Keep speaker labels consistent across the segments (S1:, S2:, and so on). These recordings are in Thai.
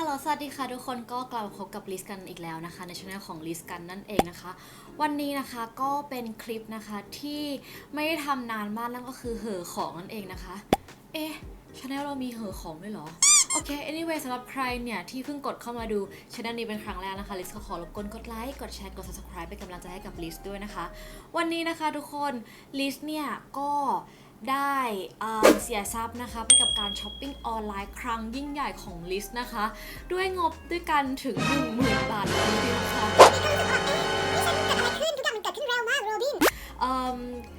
S1: ฮัลโหล สวัสดีค่ะทุกคนก็กลับมาพบกับลิสกันอีกแล้วนะคะ ในช่องของลิสกันนั่นเองนะคะ วันนี้นะคะก็เป็นคลิปนะคะที่ไม่ได้ทำนานมากนั่นก็คือเหอของนั่นเองนะคะ เอ๊ะช anel เรามีเหอของด้วยเหรอ โอเค anyway สำหรับใครเนี่ยที่เพิ่งกดเข้ามาดูช anel นี้เป็นครั้งแรกนะคะลิสก็ขอรบกวนกดไลค์กดแชร์กด subscribe เป็นกำลังใจให้กับลิสด้วยนะคะ วันนี้นะคะทุกคนลิสเนี่ยก็ ได้อ่าเสียทรัพย์นะคะไปกับการช้อปปิ้งออนไลน์ครั้งยิ่งใหญ่ของลิสนะคะ ด้วยงบด้วยกันถึง 10,000 บาทเลยทีเดียวค่ะ
S2: ขึ้นทุก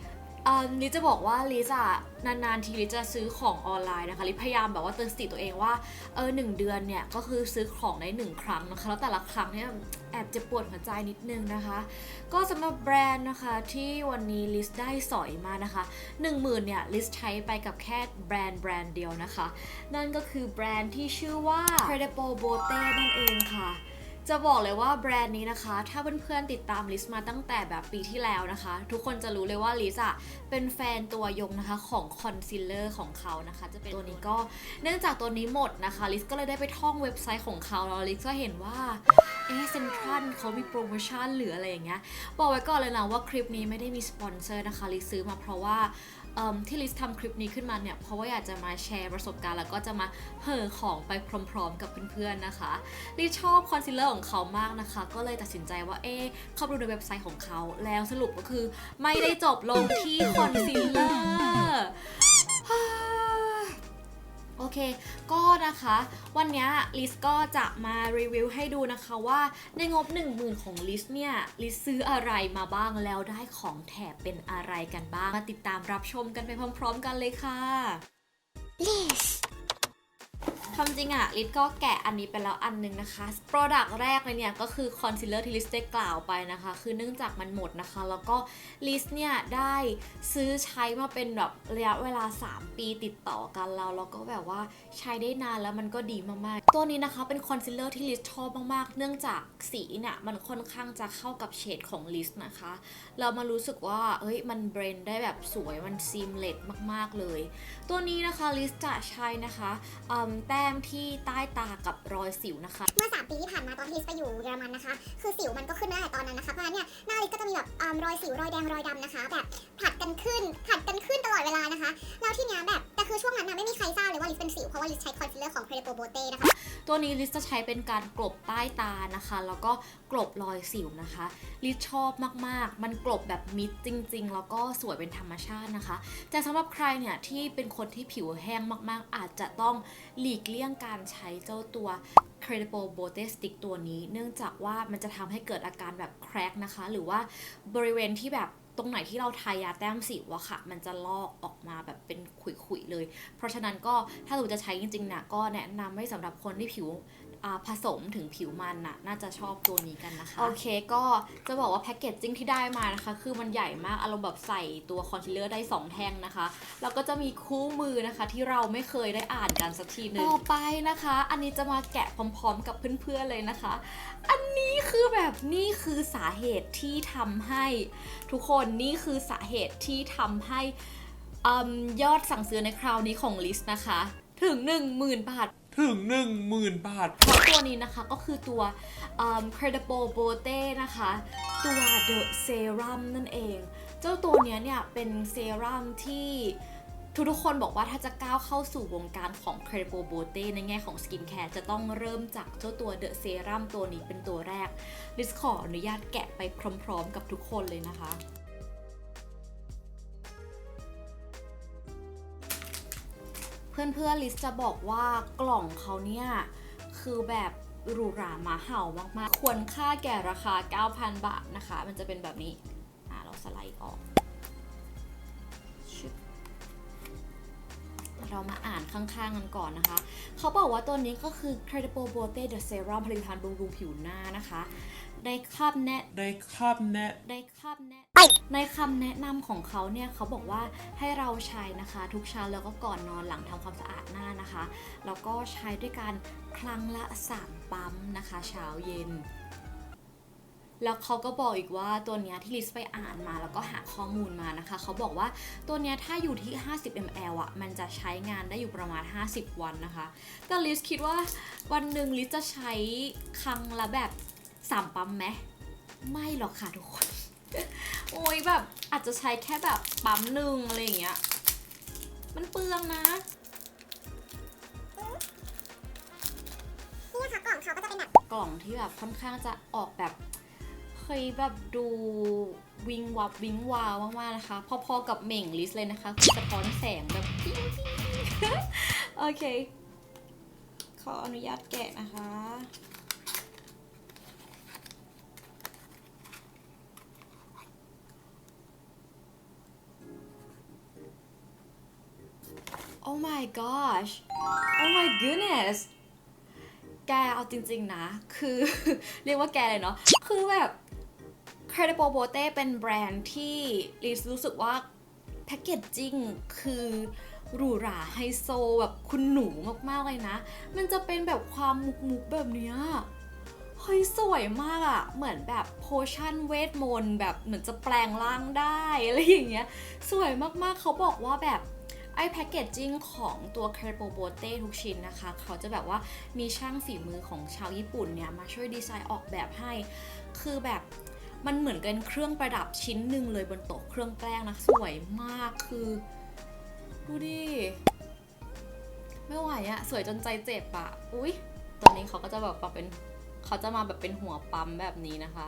S2: อ
S1: อลิซจะบอกว่าลิซอะนานๆทีลิซจะซื้อของออนไลน์นะคะลิซพยายามแบบว่าเตือนสติตัวเองว่าเออหนึ่งเดือนเนี่ยก็คือซื้อของได้หนึ่งครั้งนะคะแล้วแต่ละครั้งเนี่ยแอบเจ็บปวดหัวใจนิดนึงนะคะ ก็สำหรับแบรนด์นะคะที่วันนี้ลิซได้สอยมานะคะ1 0,000เนี่ยลิซใช้ไปกับแค่แบรนด์แบรนด์เดียวนะคะ นั่นก็คือแบรนด์ที่ชื่อว่า Credible Bote นั่นเองค่ะ จะบอกเลยว่าแบรนด์นี้นะคะ ถ้าเพื่อนๆติดตามลิสมาตั้งแต่แบบปีที่แล้วนะคะ ทุกคนจะรู้เลยว่าลิสอะเป็นแฟนตัวยงนะคะของคอนซีลเลอร์ของเขานะคะ จะเป็นตัวนี้ก็เนื่องจากตัวนี้หมดนะคะลิสก็เลยได้ไปท่องเว็บไซต์ของเขาแล้วลิสก็เห็นว่าเอเซนทรัลเขามีโปรโมชั่นหรืออะไรอย่างเงี้ยบอกไว้ก่อนเลยนะว่าคลิปนี้ไม่ได้มีสปอนเซอร์นะคะลิสซื้อมาเพราะว่า ที่ลิสทำคลิปนี้ขึ้นมาเนี่ยเพราะว่าอยากจะมาแชร์ประสบการณ์ แล้วก็จะมาเห่อของไปพร้อมๆ กับเพื่อนๆนะคะลิชอบคอนซีลเลอร์ของเขามากนะคะ ก็เลยตัดสินใจว่าเอ๊เข้าไปดูในเว็บไซต์ของเขา แล้วสรุปก็คือไม่ได้จบลงที่คอนซีลเลอร์ โอเค ก็นะคะ วันนี้ลิสก็จะมารีวิวให้ดูนะคะว่าในงบ 10,000 ของลิสเนี่ย ลิสซื้ออะไรมาบ้างแล้วได้ของแถบเป็นอะไรกันบ้าง มาติดตามรับชมกันไปพร้อม ๆ กันเลยค่ะ
S2: ลิส
S1: ความจริงอะลิศก็แกะอันนี้ไปแล้วอันหนึงนะคะ Product แรกเลยเนี่ยก็คือคอนซีลเลอร์ที่ลิศได้กล่าวไปนะคะ คือเนื่องจากมันหมดนะคะ แล้วก็ลิศเนี่ยได้ซื้อใช้มาเป็นแบบระยะเวลา 3 ปีติดต่อกันแล้วแล้วก็แบบว่าใช้ได้นานแล้วมันก็ดีมากๆ ตัวนี้นะคะเป็นคอนซีลเลอร์ที่ลิศชอบมากๆ เนื่องจากสีเนี่ยมันค่อนข้างจะเข้ากับเฉดของลิศนะคะเรามารู้สึกว่าเฮ้ยมันเบรนได้แบบสวยมันซีมเลสมากๆเลย ตัวนี้นะคะลิศจะใช้นะคะแต้มที่ใต้ตากับรอยสิวนะคะ
S2: เมื่อ 3 ปีที่ผ่านมาตอนที่ลิสไปอยู่เยอรมันนะคะ คือสิวมันก็ขึ้นมาตั้งแต่ตอนนั้นนะคะ เพราะฉะนั้นเนี่ยหน้าลิสก็จะมีแบบอ่ารอยสิวรอยแดงรอยดำนะคะ แบบผลัดกันขึ้นผลัดกันขึ้นตลอดเวลานะคะ แล้วที่เนี้ยแบบแต่คือช่วงนั้นนะไม่มีใครทราบเลยว่าลิสเป็นสิวเพราะว่าลิสใช้คอนซีลเลอร์ของ Credible Bote นะคะ
S1: ตัวนี้ลิซจะใช้เป็นการกลบใต้ตานะคะ แล้วก็กลบรอยสิวนะคะลิซชอบมากๆ มันกลบแบบมิดจริง ๆ แล้วก็สวยเป็นธรรมชาตินะคะ แต่สำหรับใครเนี่ยที่เป็นคนที่ผิวแห้งมากๆ อาจจะต้องหลีกเลี่ยงการใช้เจ้าตัว Credible Bote Stick ตัวนี้ เนื่องจากว่ามันจะทำให้เกิดอาการแบบแครกนะคะ หรือว่าบริเวณที่แบบตรงไหนที่เราทายาแต้มสิวอะค่ะ มันจะลอกออกมาแบบเป็นขุยๆเลย เพราะฉะนั้นก็ถ้าเราจะใช้จริงๆนะก็แนะนำให้สำหรับคนที่ผิว ผสมถึงผิวมันน่ะ น่าจะชอบตัวนี้กันนะคะ โอเคก็จะบอกว่าแพ็กเกจจิ้งที่ได้มานะคะ คือมันใหญ่มากอารมณ์แบบใส่ตัวคอนซีลเลอร์ได้ 2 แท่งนะคะ แล้วก็จะมีคู่มือนะคะ ที่เราไม่เคยได้อ่านกันสักทีหนึงต่อไปนะคะ อันนี้จะมาแกะพร้อมๆ กับเพื่อนๆเลยนะคะ อันนี้คือแบบนี่คือสาเหตุที่ทำให้ทุกคนนี่คือสาเหตุที่ทำให้อืมยอดสั่งซื้อในคราวนี้ของลิสนะคะ ถึง 10,000 บาท
S3: ถึงหนึ่งหมื่นบาท
S1: เพราตัวนี้นะคะก็คือตัว Credible Bote นะคะ ตัว The Serum นั่นเอง เจ้าตัวเนี้ยเนี่ยเป็นเซรั่มที่ทุกๆคนบอกว่าถ้าจะก้าวเข้าสู่วงการของ Credible Bote ในแง่ของสกินแคร์จะต้องเริ่มจากเจ้าตัว The Serum ตัวนี้เป็นตัวแรกลิสขออนุญาตแกะไปพร้อมๆ กับทุกคนเลยนะคะ เพื่อนๆลิสจะบอกว่ากล่องเขาเนี่ย คือแบบหรูหรามาเห่ามากๆ ควรค่าแก่ราคา 9,000 บาทนะคะ มันจะเป็นแบบนี้ อ่าเราสไลด์ออก เรามาอ่านข้างๆกันก่อนนะคะ เขาบอกว่าตัวนี้ก็คือ Credible Bote The Serum ผลิตภัณฑ์บำรุงผิวหน้านะคะในคำแนะ
S3: ได้คาบแนะ
S1: ในคำแนะในคำแนะนำของเขาเนี่ยเขาบอกว่าให้เราใช้นะคะ ทุกเช้าแล้วก็ก่อนนอนหลังทำความสะอาดหน้านะคะ แล้วก็ใช้ด้วยกันครั้งละ 3 ปั๊มนะคะ เช้าเย็น แล้วเขาก็บอกอีกว่าตัวเนี้ยที่ลิสไปอ่านมาแล้วก็หาข้อมูลมานะคะ เขาบอกว่าตัวเนี้ยถ้าอยู่ที่ 50 ml อะ มันจะใช้งานได้อยู่ประมาณ 50 วันนะคะ แต่ลิสคิดว่าวันหนึ่งลิสจะใช้ครั้งละแบบ3ปั๊มไหมไม่หรอกค่ะทุกคน โอ้ยแบบอาจจะใช้แค่แบบปั๊มหนึ่งอะไรอย่างเงี้ย มันเปลืองนะ
S2: นี่นะคะกล่องเขาก็จะเป็นแบบ
S1: กล่องที่แบบค่อนข้างจะออกแบบ เคยแบบดูวิงวับวิงวาวมากๆนะคะ พอๆกับเหม่งลิสเลยนะคะคือสะท้อนแสงแบบปิ๊งปิ๊งโอเค ขออนุญาตแกะนะคะ Oh my gosh Oh my goodness แกเอาจริง ๆ นะ คือ เรียกว่าแกเลยเนาะ คือแบบ Credible Bote เป็นแบรนด์ที่ลิสรู้สึกว่าแพคเกจจิ้งคือหรูหราไฮโซแบบคุณหนูมากๆเลยนะ มันจะเป็นแบบความมุกๆแบบเนี้ยเฮ้ยสวยมากอะเหมือนแบบโพชั่นเวทมนต์แบบเหมือนจะแปลงร่างได้อะไรอย่างเงี้ย สวยมากๆเขาบอกว่าแบบไอ้แพคเกจจิ้งของตัว c a r i b o b o t e ทุกชิ้นนะคะ เขาจะแบบว่ามีช่างฝีมือของชาวญี่ปุ่นเนี่ย มาช่วยดีไซน์ออกแบบให้ คือแบบ มันเหมือนกันเครื่องประดับชิ้นหนึ่งเลยบนโต๊ะเครื่องแป้งนะ สวยมากคือ ดูดิ ไม่ไหวอะสวยจนใจเจ็บอะอุ๊ย ตอนนี้เขาก็จะแบบมาเป็นเขาจะมาแบบเป็นหัวปั๊มแบบนี้นะคะ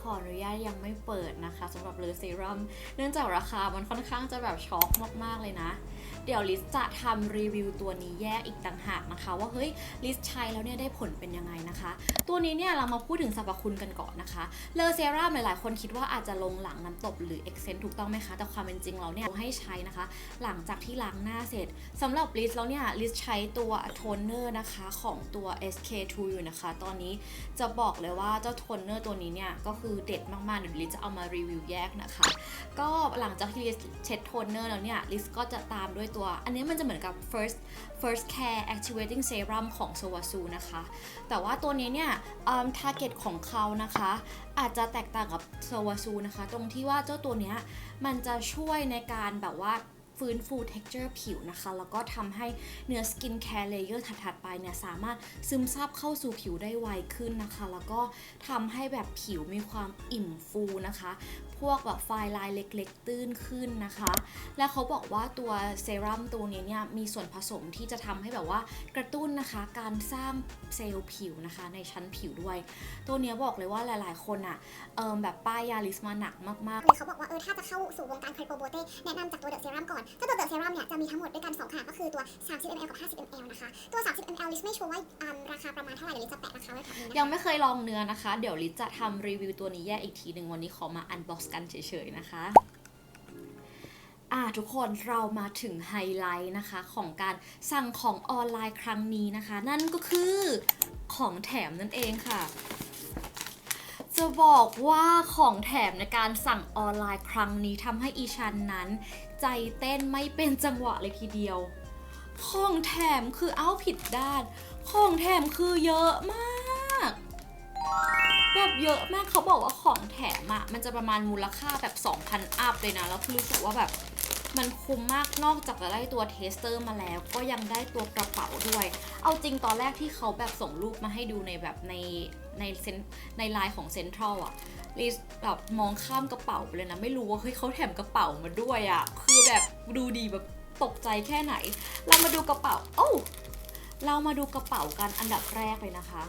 S1: ขออนุญาตยังไม่เปิดนะคะสำหรับเลอเซรั่มเนื่องจากราคามันค่อนข้างจะแบบช็อกมากๆเลยนะ เดี๋ยวลิสจะทำรีวิวตัวนี้แยกอีกต่างหากนะคะ ว่าเฮ้ยลิสใช้แล้วเนี่ยได้ผลเป็นยังไงนะคะ ตัวนี้เนี่ยเรามาพูดถึงสรรพคุณกันก่อนนะคะเลอเซรั่มหลายๆ คนคิดว่าอาจจะลงหลังน้ำตบหรือเอ็กเซนถูกต้องไหมคะ แต่ความเป็นจริงเราเนี่ยให้ใช้นะคะ หลังจากที่ล้างหน้าเสร็จสำหรับลิสแล้วเนี่ยลิสใช้ตัวโทนเนอร์นะคะของตัว SK2 อยู่นะคะ ตอนนี้จะบอกเลยว่าเจ้าโทนเนอร์ตัวนี้เนี่ยก็คือเด็ดมากๆเดี๋ยวลิซจะเอามารีวิวแยกนะคะ ก็หลังจากที่ลิซเช็ดโทนเนอร์แล้วเนี่ยลิซก็จะตามด้วยตัวอันนี้มันจะเหมือนกับ first first care activating serum ของ s o w a s u นะคะ แต่ว่าตัวนี้เนี่ย target ของเขานะคะ อาจจะแตกต่างกับ s o w a s u นะคะ ตรงที่ว่าเจ้าตัวเนี้ยมันจะช่วยในการแบบว่า ฟื้นฟู texture ผิวนะคะ แล้วก็ทำให้เนื้อ skin care layer ถัดๆไปเนี่ยสามารถซึมซาบเข้าสู่ผิวได้ไวขึ้นนะคะ แล้วก็ทำให้แบบผิวมีความอิ่มฟูนะคะ พวกแบบไฟลายเล็กๆ ตื้นขึ้นนะคะ และเขาบอกว่าตัวเซรั่มตัวนี้เนี่ยมีส่วนผสมที่จะทำให้แบบว่ากระตุ้นนะคะ การสร้างเซลล์ผิวนะคะ ในชั้นผิวด้วย ตัวนี้บอกเลยว่าหลายๆ คนอะ่ะเอิมแบบป้ายยาลิสมาหนักมากๆ
S2: เลยเขาบอกว่าเออถ้าจะเข้าสู่วงการคาริโปรโบเต้แนะนำจากตัวเดอะเซรั่มก่อนเจ้าตัวเดอะเซรั่มเนี่ยจะมีทั้งหมดด้วยกัน 2 ขนาดก็คือตัว 30 ml กับ 50 ml นะคะ ตัว 30 ml ลิสไม่ชัวร์ว่าอืมราคาประมาณเท่าไหร่เดี๋ยวลิสจะแปะราคาไว้แบบนี้นะคะ
S1: ยังไม่เคยลองเนื้อนะคะ เดี๋ยวลิซจะทำรีวิวตัวนี้แยกอีกทีหนึ่งวันนี้ขอมาอันบ็อกซ์กันเฉยๆนะคะอ่าทุกคนเรามาถึงไฮไลท์นะคะของการสั่งของออนไลน์ครั้งนี้นะคะ นั่นก็คือของแถมนั่นเองค่ะ จะบอกว่าของแถมในการสั่งออนไลน์ครั้งนี้ทำให้อีชันนั้น ใจเต้นไม่เป็นจังหวะเลยทีเดียว ของแถมคือเอ้าผิดด้าน ของแถมคือเยอะมากแบบเยอะมากเขาบอกว่าของแถมอะมันจะประมาณมูลค่าแบบ 2,000 อัพเลยนะ แล้วคือรู้สึกว่าแบบ มันคุ้มมากนอกจากจะได้ตัวเทสเตอร์มาแล้ว ก็ยังได้ตัวกระเป๋าด้วย เอาจริงตอนแรกที่เขาแบบส่งรูปมาให้ดูในแบบในในเซนในไลน์ของเซ็นทรัลอะลิสแบบมองข้ามกระเป๋าไปเลยนะ ไม่รู้ว่าเฮ้ยเขาแถมกระเป๋ามาด้วยอะคือแบบดูดีแบบตกใจแค่ไหน เรามาดูกระเป๋า โอ้เรามาดูกระเป๋ากันอันดับแรกเลยนะคะ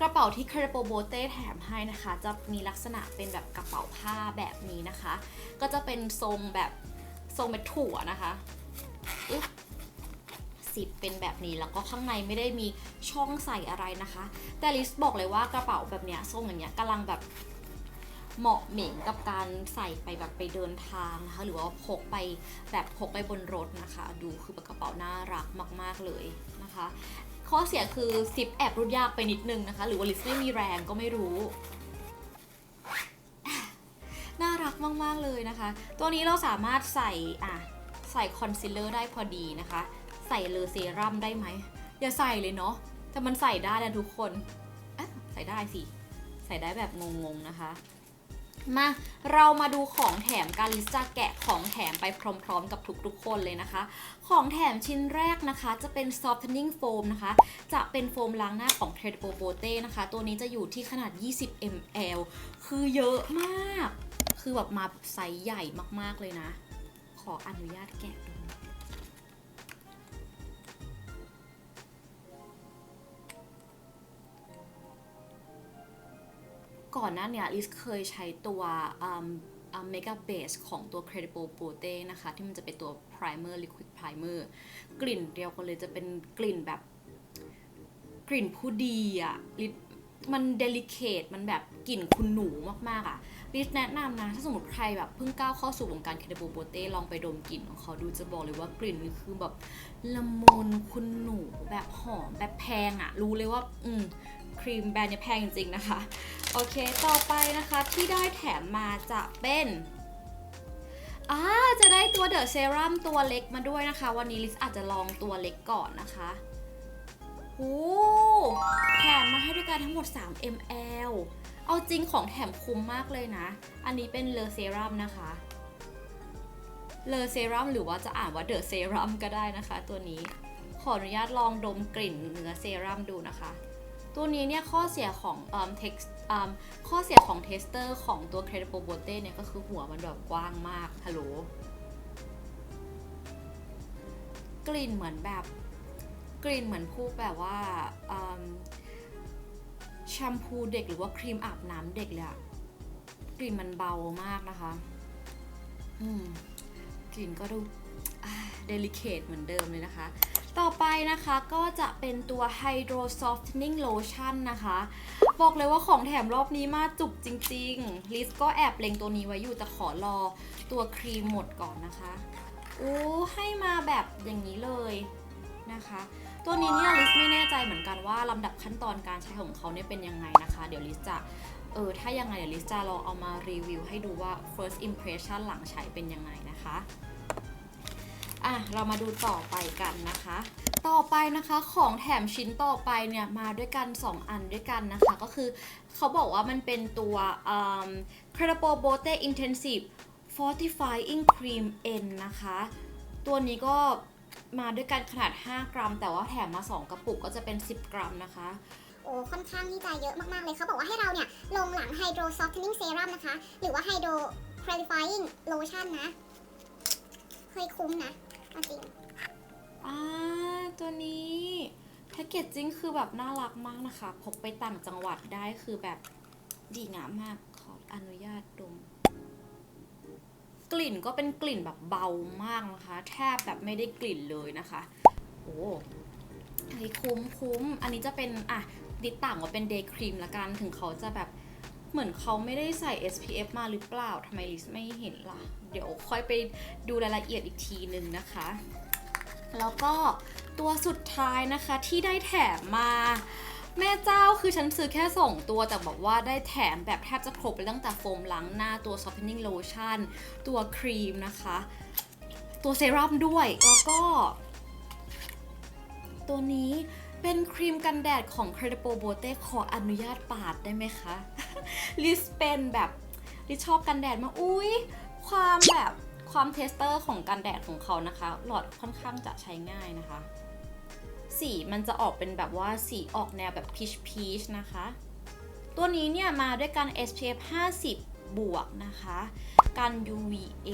S1: กระเป๋าที่ c a r i b o b o t e แถมให้นะคะ จะมีลักษณะเป็นแบบกระเป๋าผ้าแบบนี้นะคะ ก็จะเป็นทรงแบบทรงเป็นถั่วนะคะสิบเป็นแบบนี้แล้วก็ข้างในไม่ได้มีช่องใส่อะไรนะคะ แต่ลิสบอกเลยว่ากระเป๋าแบบเนี้ยทรงอย่างเงี้ยกำลังแบบเหมาะเหม่งกับการใส่ไปแบบไปเดินทางนะคะหรือว่าพกไปแบบพกไปบนรถนะคะ ดูคือเป็นกระเป๋าน่ารักมาก ๆเลยนะคะ ข้อเสียคือซิปแอบรุดยากไปนิดนึงนะคะ หรือว่าลิสไม่มีแรงก็ไม่รู้ น่ารักมาก ๆ เลยนะคะ ตัวนี้เราสามารถใส่อะใส่คอนซีลเลอร์ได้พอดีนะคะ ใส่เลอเซรั่มได้ไหม อย่าใส่เลยเนาะแต่มันใส่ได้นะทุกคน ใส่ได้สิ ใส่ได้แบบงง ๆ นะคะ มาเรามาดูของแถมการลิสจะแกะของแถมไปพร้อมๆ กับทุกๆคนเลยนะคะ ของแถมชิ้นแรกนะคะ จะเป็น softening foam นะคะ จะเป็นโฟมล้างหน้าของ t r e d b o b o t e นะคะ ตัวนี้จะอยู่ที่ขนาด 20 ml คือเยอะมาก คือแบบมาไซส์ใหญ่มากๆเลยนะ ขออนุญาตแกะดู ก่อนหน้าเนี่ยลิสเคยใช้ตัวเมกาเบสของตัว Credible b o t e นะคะ ที่มันจะเป็นตัว Primer Liquid Primer กลิ่นเดียวกันเลยจะเป็นกลิ่นแบบ กลิ่นผู้ดีอะมันเดลิเคทมันแบบกลิ่นคุณหนูมากๆอะ ลิสแนะนำนะ ถ้าสมมติใครแบบเพิ่งก้าวเข้าสู่วงการ Credible p o t e ลองไปดมกลิ่นของเขาดูจะบอกเลยว่ากลิ่นนี่คือแบบละมุนคุณหนูแบบหอมแบบแพงอะรู้เลยว่า อืมครีมแบรนด์เนี่ยแพงจริงๆนะคะ โอเค ต่อไปนะคะที่ได้แถมมาจะเป็นอ่าจะได้ตัวเดอะเซรั่มตัวเล็กมาด้วยนะคะ วันนี้ลิซอาจจะลองตัวเล็กก่อนนะคะโอ้แถมมาให้ด้วยกันทั้งหมด 3 ml เอาจริงของแถมคุ้มมากเลยนะ อันนี้เป็นเลอเซรั่มนะคะ เลอเซรั่มหรือว่าจะอ่านว่าเดอะเซรั่มก็ได้นะคะ ตัวนี้ ขออนุญาตลองดมกลิ่นเนื้อเซรั่มดูนะคะ ตัวนี้เนี่ยข้อเสียของเอ่อ text อ่าข้อเสียของเทสเตอร์ของตัว Credible b o t e เนี่ยก็คือหัวมันแบบกว้างมากฮัลโหลกลิ่นเหมือนแบบกลิ่นเหมือนพวกแบบว่า แชมพูเด็กหรือว่าครีมอาบน้ำเด็กเลยอะกลิ่นมันเบามากนะคะ อืมกลิ่นก็ดูเดลิเคทเหมือนเดิมเลยนะคะ ต่อไปนะคะก็จะเป็นตัว Hydro Softening Lotion นะคะ บอกเลยว่าของแถมรอบนี้มาจุกจริงๆ ลิสก็แอบเล็งตัวนี้ไว้อยู่แต่ขอรอตัวครีมหมดก่อนนะคะอู้ให้มาแบบอย่างนี้เลยนะคะ ตัวนี้เนี่ยลิสไม่แน่ใจเหมือนกันว่าลำดับขั้นตอนการใช้ของเขาเนี่ยเป็นยังไงนะคะ เดี๋ยวลิสจะเออถ้ายังไงเดี๋ยวลิสจะลองเอามารีวิวให้ดูว่า first impression หลังใช้เป็นยังไงนะคะอะเรามาดูต่อไปกันนะคะ ต่อไปนะคะของแถมชิ้นต่อไปเนี่ยมาด้วยกัน 2 อันด้วยกันนะคะ ก็คือเขาบอกว่ามันเป็นตัวอืม Credible Bote Intensive Fortifying Cream N นะคะ ตัวนี้ก็ มาด้วยกันขนาด 5 กรัม แต่ว่าแถมมา 2 กระปุกก็จะเป็น 10 กรัมนะคะ
S2: โอ้ค่อนข้างที่จะเยอะมาก ๆ เลยเขาบอกว่าให้เราเนี่ย ลงหลัง Hydro Softening Serum นะคะ หรือว่า Hydro Clarifying Lotion นะ เคยคุ้มนะเอาจริง
S1: อ่าตัวนี้แพคเกจจิ้งคือแบบน่ารักมากนะคะพกไปต่างจังหวัดได้คือแบบดีงามมากขออนุญาตดม กลิ่นก็เป็นกลิ่นแบบเบามากนะคะ แทบแบบไม่ได้กลิ่นเลยนะคะโอ้เฮ้คุ้มคุ้ม อันนี้จะเป็นอะดิต่างว่าเป็นเดย์ครีมละกัน ถึงเขาจะแบบเหมือนเขาไม่ได้ใส่ SPF มาหรือเปล่าทำไมลิสไม่เห็นล่ะ เดี๋ยวค่อยไปดูรายละเอียดอีกทีนึงนะคะ แล้วก็ตัวสุดท้ายนะคะที่ได้แถมมา แม่เจ้าคือฉันซื้อแค่ 2 ตัวแต่บอกว่าได้แถมแบบแทบจะครบเลยตั้งแต่โฟมล้างหน้าตัว softening lotion ตัวครีมนะคะ ตัวเซรั่มด้วย แล้วก็ ตัวนี้เป็นครีมกันแดดของ Credible Bote ขออนุญาตปาดได้ไหมคะลิสเป็นแบบลิชอบกันแดดมาอุ้ยความแบบความเทสเตอร์ของกันแดดของเขานะคะ หลอดค่อนข้างจะใช้ง่ายนะคะ สีมันจะออกเป็นแบบว่าสีออกแนวแบบพีชพีชนะคะ ตัวนี้เนี่ยมาด้วยกัน SPF 50 บวกนะคะ กัน UVA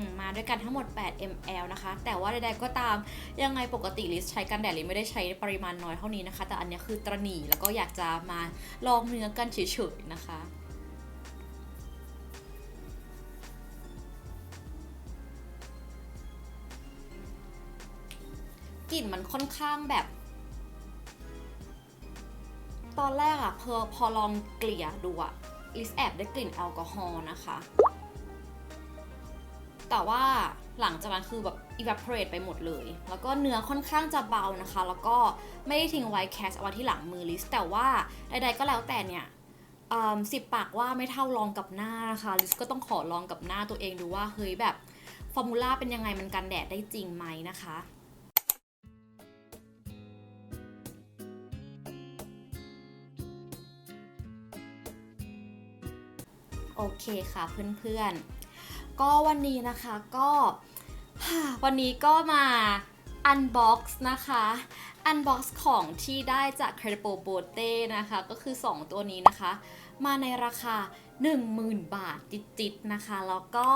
S1: มมาด้วยกันทั้งหมด 8 ml นะคะ แต่ว่าใดๆก็ตาม ยังไงปกติลิสใช้กันแดดลิสไม่ได้ใช้ปริมาณน้อยเท่านี้นะคะ แต่อันนี้คือตรหนีแล้วก็อยากจะมาลองเนื้อกันเฉยๆนะคะ กลิ่นมันค่อนข้างแบบ ตอนแรกอะพอพอลองเกลี่ยดูอะลิสแอบได้กลิ่นแอลกอฮอล์นะคะ แต่ว่าหลังจากนั้นคือแบบ evaporate ไปหมดเลย แล้วก็เนื้อค่อนข้างจะเบานะคะ แล้วก็ไม่ได้ทิ้งไว้แคสเอาไว้ที่หลังมือลิส แต่ว่าใดๆก็แล้วแต่เนี่ยสิบปากว่าไม่เท่าลองกับหน้านะคะลิสก็ต้องขอลองกับหน้าตัวเองดูว่าเฮ้ยแบบฟอร์มูล่าเป็นยังไงมันกันแดดได้จริงไหมนะคะ โอเคค่ะเพื่อนๆ ก็วันนี้นะคะก็วันนี้ก็มาอันบ็อกซ์นะคะอันบ็อกซ์ของที่ได้จาก Credible Bote นะคะ ก็คือ 2 ตัวนี้นะคะ มาในราคา 10,000 บาทจิตๆนะคะ แล้วก็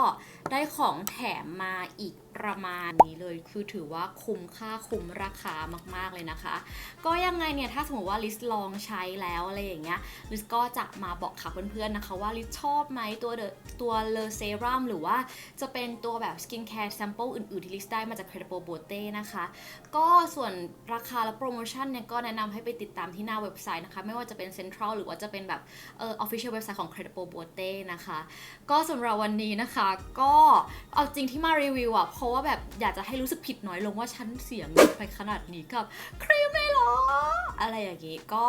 S1: ได้ของแถมมาอีก ประมาณนี้เลย คือถือว่าคุ้มค่าคุ้มราคามากๆเลยนะคะ ก็ยังไงเนี่ยถ้าสมมติว่าลิสลองใช้แล้วอะไรอย่างเงี้ยลิสก็จะมาบอกค่ะเพื่อนๆนะคะว่าลิสชอบไหมตัวตัวเลเซรั่มหรือว่าจะเป็นตัวแบบสกินแคร์แซมเปิลอื่นๆที่ลิสได้มาจาก Credible Bote นะคะ ก็ส่วนราคาและโปรโมชั่นเนี่ยก็แนะนำให้ไปติดตามที่หน้าเว็บไซต์นะคะ ไม่ว่าจะเป็น Central หรือว่าจะเป็นแบบเอ่อ official เว็บไซต์ของ Credible Bote นะคะ ก็สำหรับวันนี้นะคะ ก็เอาจริงที่มารีวิวอะเพราะว่าแบบอยากจะให้รู้สึกผิดน้อยลงว่าฉันเสียงไปขนาดนี้กับครีมเลยเหรอ อะไรอย่างงี้ก็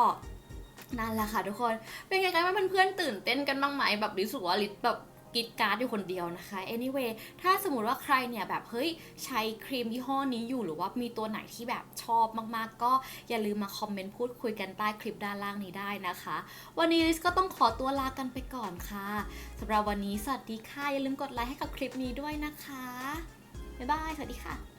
S1: นั่นแหละค่ะทุกคน เป็นไงกันบ้างเพื่อนๆตื่นเต้นกันบ้างไหมแบบรู้สึกว่าลิศแบบกรีดการ์ดอยู่คนเดียวนะคะ anyway ถ้าสมมติว่าใครเนี่ยแบบเฮ้ยใช้ครีมยี่ห้อนี้อยู่หรือว่ามีตัวไหนที่แบบชอบมากๆ ก็อย่าลืมมาคอมเมนต์พูดคุยกันใต้คลิปด้านล่างนี้ได้นะคะ วันนี้ลิศก็ต้องขอตัวลากันไปก่อนค่ะสำหรับวันนี้สวัสดีค่ะ อย่าลืมกดไลค์ให้กับคลิปนี้ด้วยนะคะ บ๊ายบาย สวัสดีค่ะ